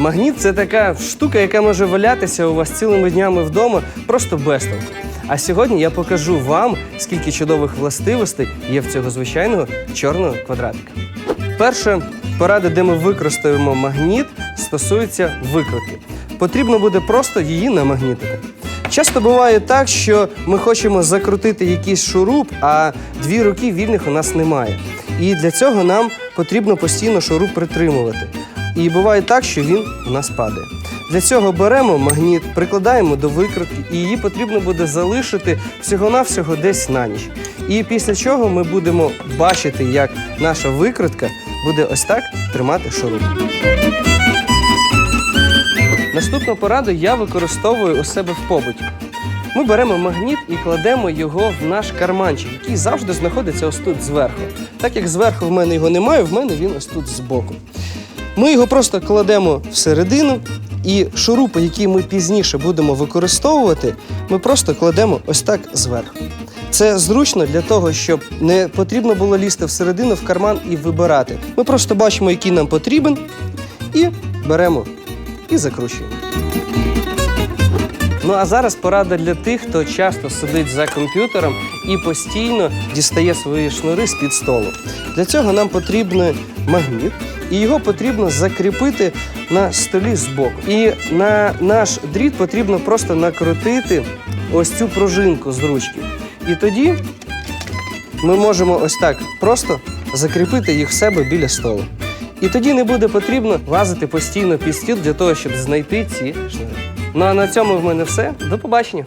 Магніт це така штука, яка може валятися у вас цілими днями вдома, просто без толку. А сьогодні я покажу вам, скільки чудових властивостей є в цього звичайного чорного квадратика. Перша порада, де ми використаємо магніт, стосується викрутки. Потрібно буде просто її намагнітити. Часто буває так, що ми хочемо закрутити якийсь шуруп, а дві руки вільних у нас немає. І для цього нам потрібно постійно шуруп притримувати. І буває так, що він у нас падає. Для цього беремо магніт, прикладаємо до викрутки, і її потрібно буде залишити всього-навсього десь на ніч. І після чого ми будемо бачити, як наша викрутка буде ось так тримати шуруп. Наступну пораду я використовую у себе в побуті. Ми беремо магніт і кладемо його в наш карманчик, який завжди знаходиться ось тут зверху. Так як зверху в мене його немає, в мене він ось тут збоку. Ми його просто кладемо всередину, і шурупи, які ми пізніше будемо використовувати, ми просто кладемо ось так зверху. Це зручно для того, щоб не потрібно було лізти всередину в карман і вибирати. Ми просто бачимо, який нам потрібен, і беремо і закручуємо. Ну а зараз порада для тих, хто часто сидить за комп'ютером і постійно дістає свої шнури з-під столу. Для цього нам потрібен магніт, і його потрібно закріпити на столі збоку. І на наш дріт потрібно просто накрутити ось цю пружинку з ручки. І тоді ми можемо ось так просто закріпити їх в себе біля столу. І тоді не буде потрібно лазити постійно під стіл для того, щоб знайти ці шнури. Ну а на цьому в мене все. До побачення.